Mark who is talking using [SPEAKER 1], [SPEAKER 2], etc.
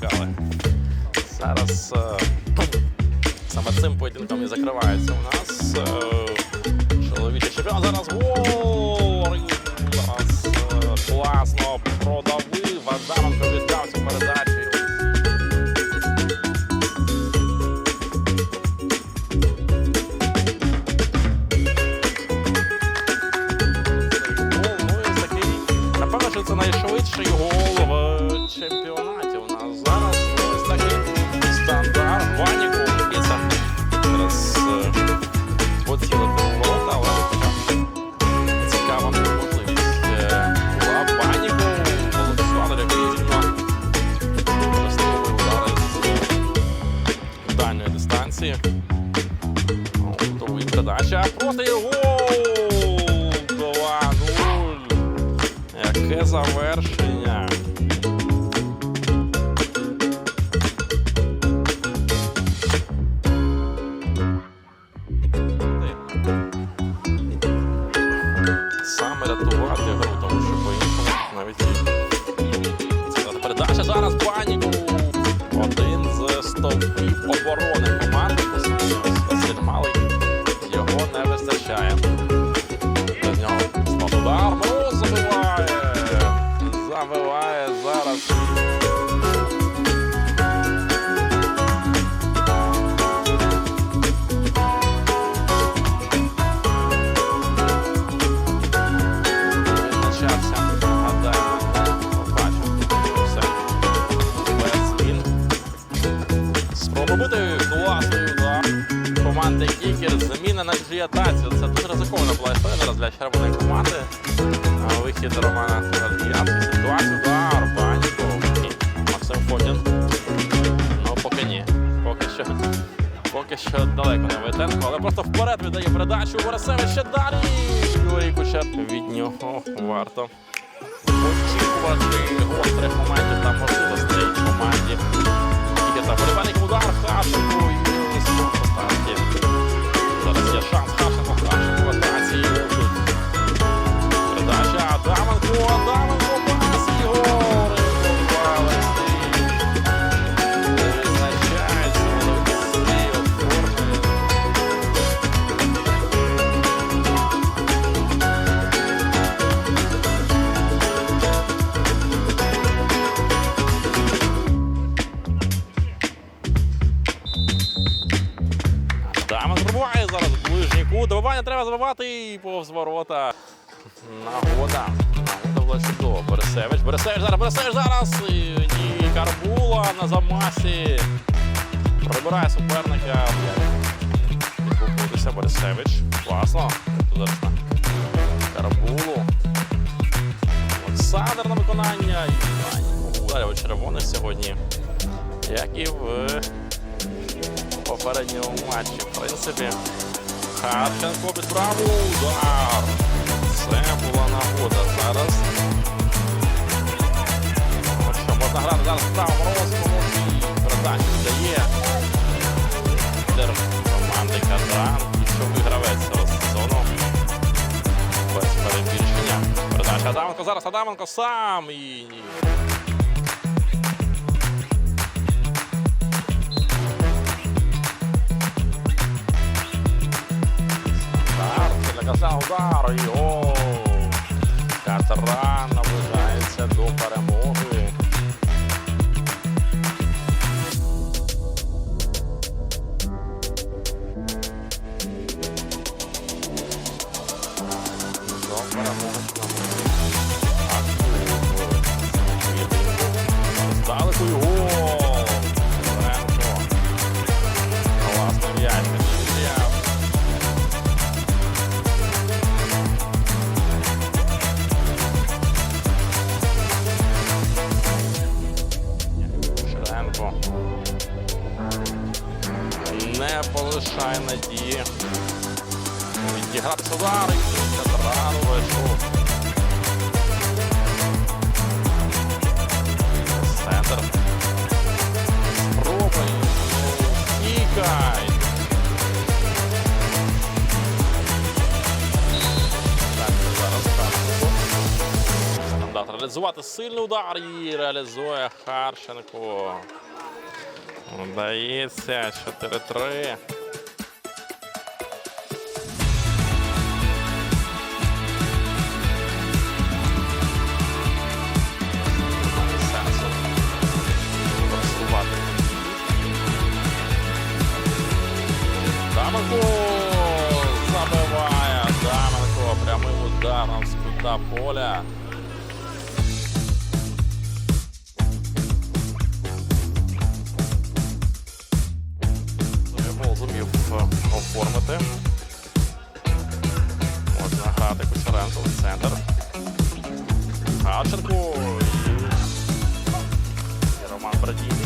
[SPEAKER 1] Чекали. Зараз е, саме цим поєдинком і закривається у нас. Е, передача проти гол! 2-0. Яке завершення. Саме рятувати гру, тому що по-іншому навіть передача зараз Баніку. Один з стовпів оборони Спроба бути класний. Команди Кікер заміна на діатацію. Це дуже ризикована була історія зараз для червоної команди. А Вихід Романа Радіянський. Ситуацію удар. Паніку. Ні. Максим Фотін. Ну, поки ні. Поки що. Поки що далеко не Войтенко, але просто вперед віддає передачу. Борисевич ще далі. Юрій Кучер. Від нього варто очікувати Адаменко, пас Ігор. Олексій. Не визначається Олексій оформлює. Дамон пробуває зараз в ближній кут. Треба забивати і повз ворота. Нагода. Нагода була чудова. Борисевич. Борисевич зараз, Борисевич зараз. І, і Карбула на замасі. Прибирає суперника. Відкупитися Борисевич. Класно. Тут зараз на Карбулу. Олександр на виконання. Ударів червоних сьогодні. Як і в попередньому матчі. В принципі, Харченко під праву удар. Це була нагода зараз. Ну що, можна грати зараз право розкому і передачу дає. Лідер команди Казан. Ключовий гравець цього сезону. Без перебільшення. Передача Адаменко зараз Адаменко сам і ні. Удар, і гол. Катран до перемоги. Ширенко. Не полишає надії. Відіграти удар і Катран вийшов. Реалізувати сильний удар і реалізує Харченко. Вдається 4-3. Сенсу просувати. Даменко забиває. Даменко прямим ударом з кута поля. Оформити. Можна грати Кучеренко в центр. Гаченко і і Роман Брадіння.